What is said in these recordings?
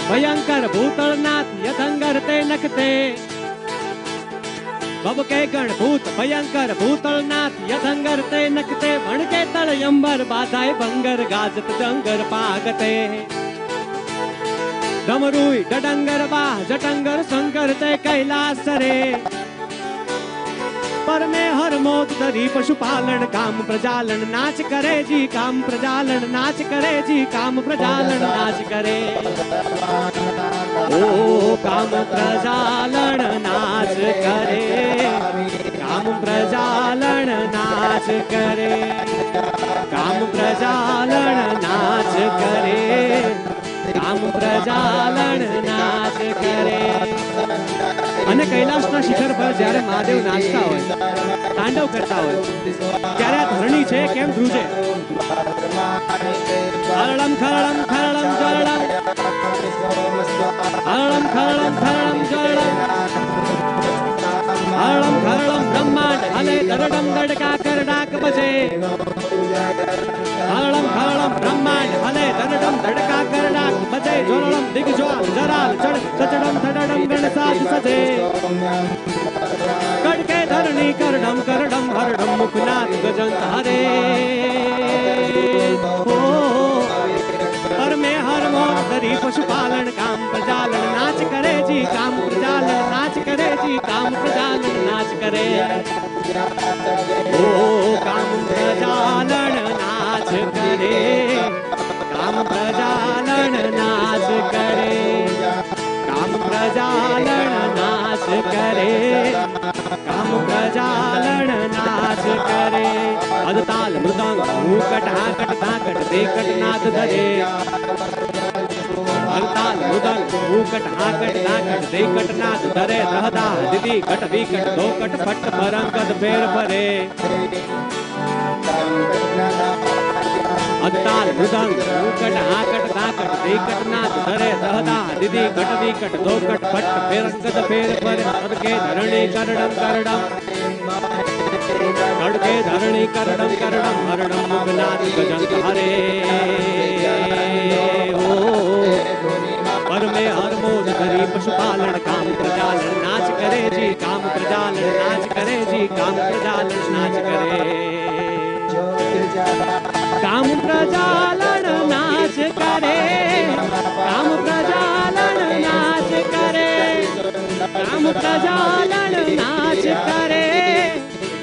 भयंकर भूतलनाथ यथंगर ते नखते। बब के गण भूत भयंकर भूतलनाथ यथंगर ते नकते भण के तल यंबर बाधाए भंगर गाजत डंगर पागते। डमरुई डडंगर बाह जटंगर शंकर ते कैलास रे। पर में हर मोद दरी पशुपालन काम, प्रजालन, नाच करे जी काम, प्रजालन, नाच करे जी काम, प्रजालन, नाच करे। ओ काम, प्रजालन, नाच करे। काम, प्रजालन, नाच करे। काम, प्रजालन, नाच करे। કામ પ્રજાલન નાચ અને કૈલાસના શિખર પર જ્યારે મહાદેવ નાચતા હોય, તાંડવ કરતા હોય, ત્યારે આ ધરણી છે કેમ ધ્રુજે? હરળમ ખરળમ ખરળમ જરળમ હરળમ ખરળમ ખરળમ જરળમ હરળમ ખરળમ બ્રહ્માંડ અને દરડમ દડકા बजे। हलड़म खलड़म ब्रह्मांड हले धनडम धड़का करडाक बजे झोलड़म दिग्ज्वाल जराल चढ़ सचड़म धड़डम गणसाज सजे। कड़के धरणी करडम करडम हरडम मुखनाथ गजंत हरे। ओ हर में हर मोर धरी पशुपालन, काम प्रजालन, नाच करे जी, काम प्रजालन, नाच करे जी, काम प्रजालन, नाच करे। ओ काम प्रजानन नाच करे काम प्रजानन नाच करे। काम प्रजानन नाच करे। काम प्रजानन नाच करे। अद ताल मृदांग, मूकट हाकट धाकट देखट नाच धरे। हड़ताल उदल भूकट हाकट नाकट देकट नाद, दरे, रहदा, दीदी, कट, विकट धोकट फट परंगत फेर भरे। अंताल उदल भूकट हाकट नाकट देकट नाद, दरे, रहदा, दीदी, कट, विकट धोकट फट परंगत फेर, भरे। अड़के धरणी करडम करडम। अड़के धरणी करणम करडम। हरडम मुगलाद गजंत, हरे। करी पशुपालन, काम प्रजालन, नाच करे जी, काम प्रजालन, नाच करे जी, काम प्रजालन, नाच करे। काम प्रजालन, नाच करे। काम प्रजालन, नाच करे। काम प्रजालन, नाच करे।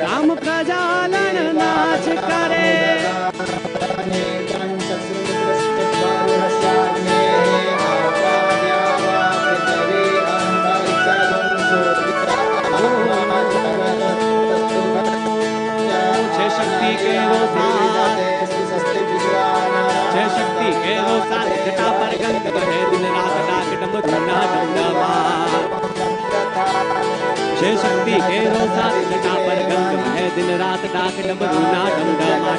काम प्रजालन, नाच करे। लगे हो सारे पर गंध बहे दिन रात डाक डम धुना डमडमा छे शक्ति के रो सारे पर गंध बहे दिन रात डाक डम धुना डमडमा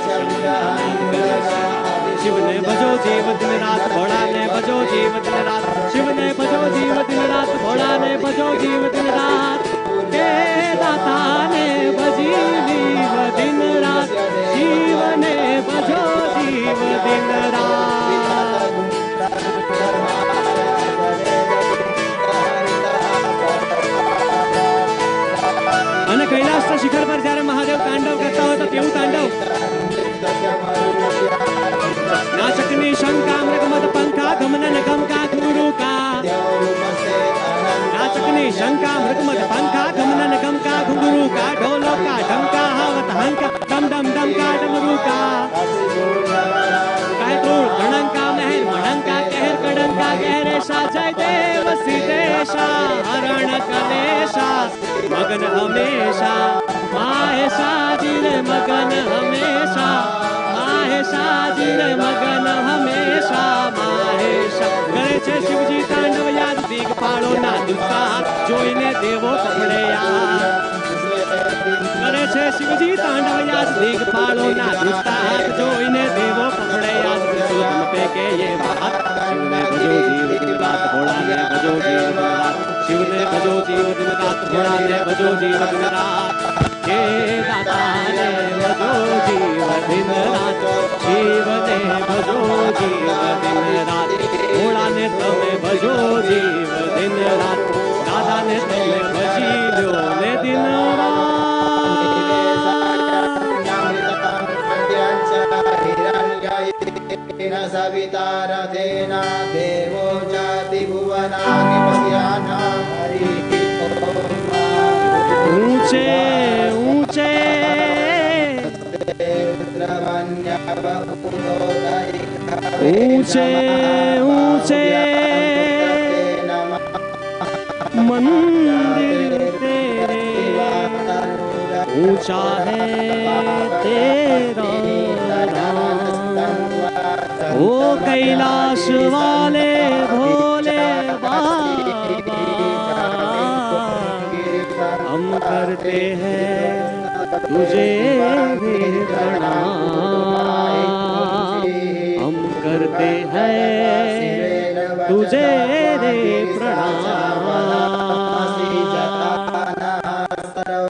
शिव ने बजो जीव दिन रात भोड़ा ने बजो जीव दिन रात। शिव ने बजो जीव दिन रात भोड़ा ने बजो जीव दिन रात। हे दाता ने बजी जीव दिन रात शिव कोई शंका मृकमत पंखा खमनन गमका, घुंगरू का ढोलों का ढमका, हावत हंका, दम दम दम का डमरू का। कहर गहरे देव सीतेशा हरण कलेशा, मगन हमेशा। माहेशा जिर मगन हमेशा माहेशा जिर मगन हमेशा माहेशा करे छे शिवजी દિગપાળો ના દુસ્સાહ જોઈને દેવો કપડે કરે છે શિવજી તાંડવ યાદ દિગપાળો ના દુસ્સાહ જોઈને દેવો કપડે યાદ સુધમ પે કે ये बात શિવને ભજો જીવ દિન રાત ભોળાને ભજો જીવ भजो जीव दिन रात ने भजो जीव दिन हे दाता ने भजो जीव दिन रात शिव ने भजो जीव दिन रात ने तमे, भजो जीव दिन रात दादा ने तमे, भजी लो ने दिन सविता रथेना देवो जाति भुवना पश्याना ऊँचे ऊँचे। ऊँचे ऊँचे। मंदिर तेरे। ऊँचा है तेरा ओ कैलाश वाले भोले बाबा। करते हैं। तुझे भी प्रणाम। हम करते हैं। तुझे रे प्रणाम।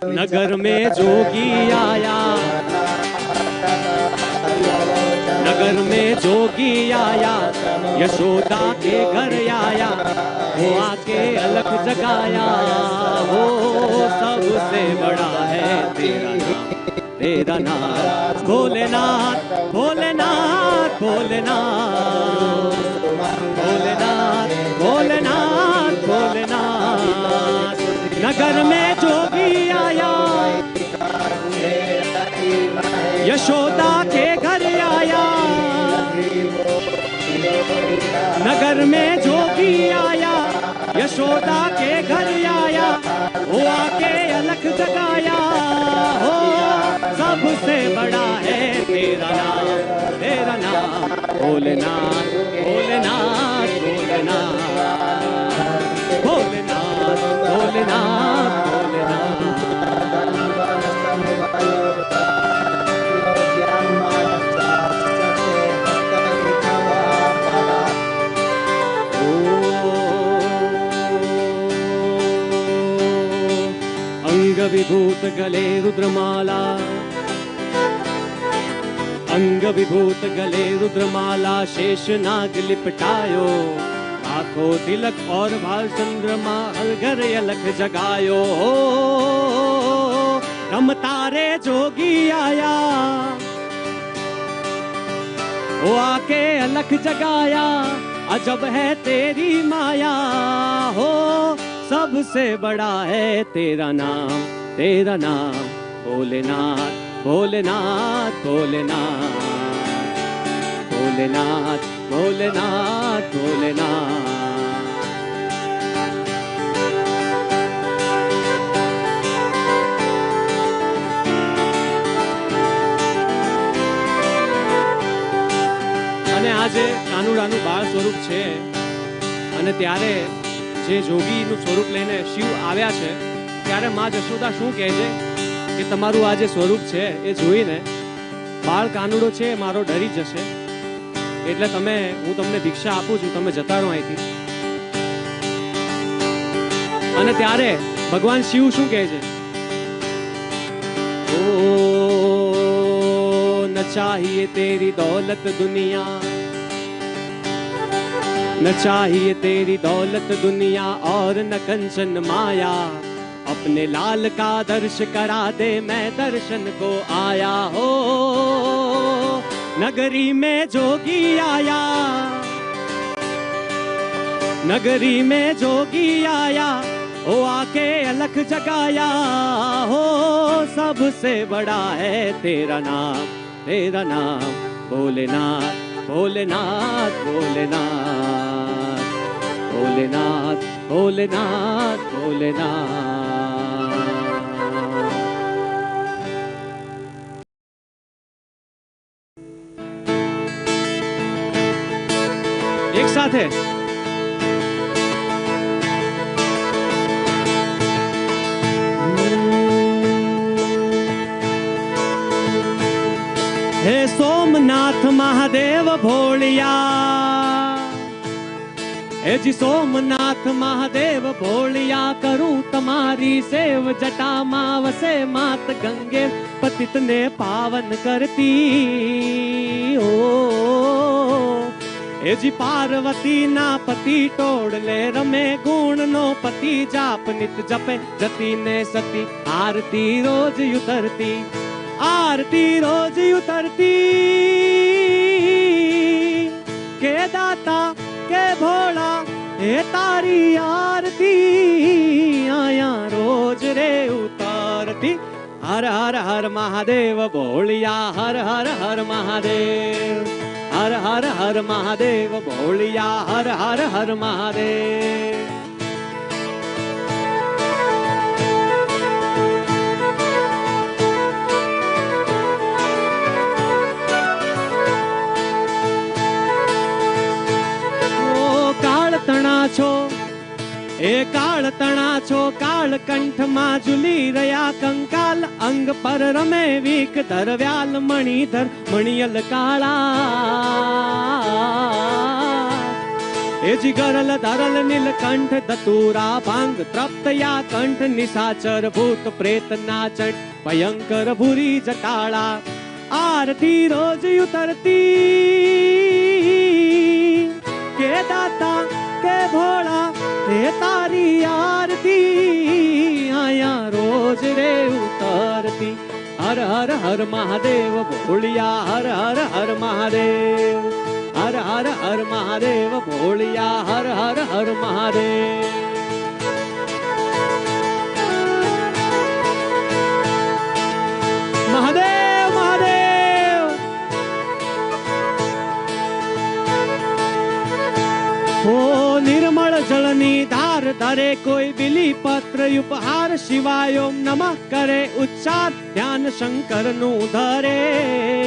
नगर में जोगी आया। नगर में जोगी आया। यशोदा के घर आया। वो आके अलग जगाया। वो सबसे बड़ा है तेरा नाम। तेरा नाम। भोलेनाथ भोलेनाथ भोलेनाथ। भोलेनाथ भोलेनाथ भोलेनाथ। नगर में जो भी आया। यशोदा के घर आया। नगर में जो भी आया। यशोदा के घर आया। वो आके अलख जगाया। हो सबसे बड़ा है तेरा नाम तेरा नाम। भोलेनाथ भोलेनाथ भोलेनाथ। भोलेनाथ भोलेनाथ। अंग विभूत गले रुद्रमाला। अंग विभूत गले रुद्रमाला शेष नाग लिपटायो। आखो तिलक और भाल चंद्रमा अलगर अलख जगायो। हो रम तारे जोगी आया। वो आके अलख जगाया, अजब है तेरी माया। हो, सबसे बड़ा है तेरा नाम। तेरा नाम भोलेनाथ भोलेनाथ भोलेनाथ भोलेनाथ भोलेनाथ भोलेनाथ અને આ જે કાનુડાનું બાળ સ્વરૂપ છે અને ત્યારે જે જોગીનું સ્વરૂપ લઈને શિવ આવ્યા છે ત્યારે માં જશોદા શું કહે છે કે તમારું આ જે સ્વરૂપ છે એ જોઈને બાળ કાનુડો છે એ મારો ડરી જશે એટલે તમે હું તમને ભિક્ષા આપું છું તમે જતા રહો અહીંથી અને ત્યારે ભગવાન શિવ શું કહે છે ओ न चाहिए तेरी दौलत दुनिया न चाहिए तेरी दौलत दुनिया और न कंचन माया अपने लाल का दर्श करा दे, मैं दर्शन को आया हो। नगरी में जोगी आया। नगरी में जोगी आया, ओ आके अलख जगाया हो। सबसे बड़ा है तेरा नाम तेरा नाम भोलेनाथ भोलेनाथ भोलेनाथ भोलेनाथ भोलेनाथ भोलेनाथ। बात है। हे सोमनाथ महादेव भोलिया हे जी सोमनाथ महादेव भोलिया करूँ तुम्हारी सेव जटा माव से मात गंगे पतित ने पावन करती। ओ, ओ, ओ એજી પાર્વતી ના પતિ ટોળલે રમે ગુણ નો પતિ જાપ નિત જપે જતી ને સતી આરતી રોજ ઉતરતી આરતી રોજ ઉતરતી કે દાતા કે ભોળા હે તારી આરતી આયા રોજ રે ઉતારતી હર હર હર મહાદેવ ભોળિયા હર હર હર મહાદેવ હર હર હર મહાદેવ ભોળિયા હર હર હર મહાદેવ તણા છો એ કાળ તણા છો કાળ કંઠમાં ઝૂલી રહ્યા કંકાલ અંગ પર રમે વીક ધરવ્યાલ મણિધર મણિયલ કાળા એ જીગરલ ધરલ નીલકંઠ દતુરા ભાંગ ત્રપ્તયા કંઠ નિશાચર ભૂત પ્રેત નાચટ ભયંકર ભૂરી જટાળા આરતી રોજ ઉતરતી हर हर हर महादेव भोलिया हर हर हर महादेव। हर हर हर महादेव भोलिया हर हर हर महादेव। करे कोई बिली पत्र उपहार शिवाय ओम नमः करे उच्चार ध्यान शंकर नु धरे।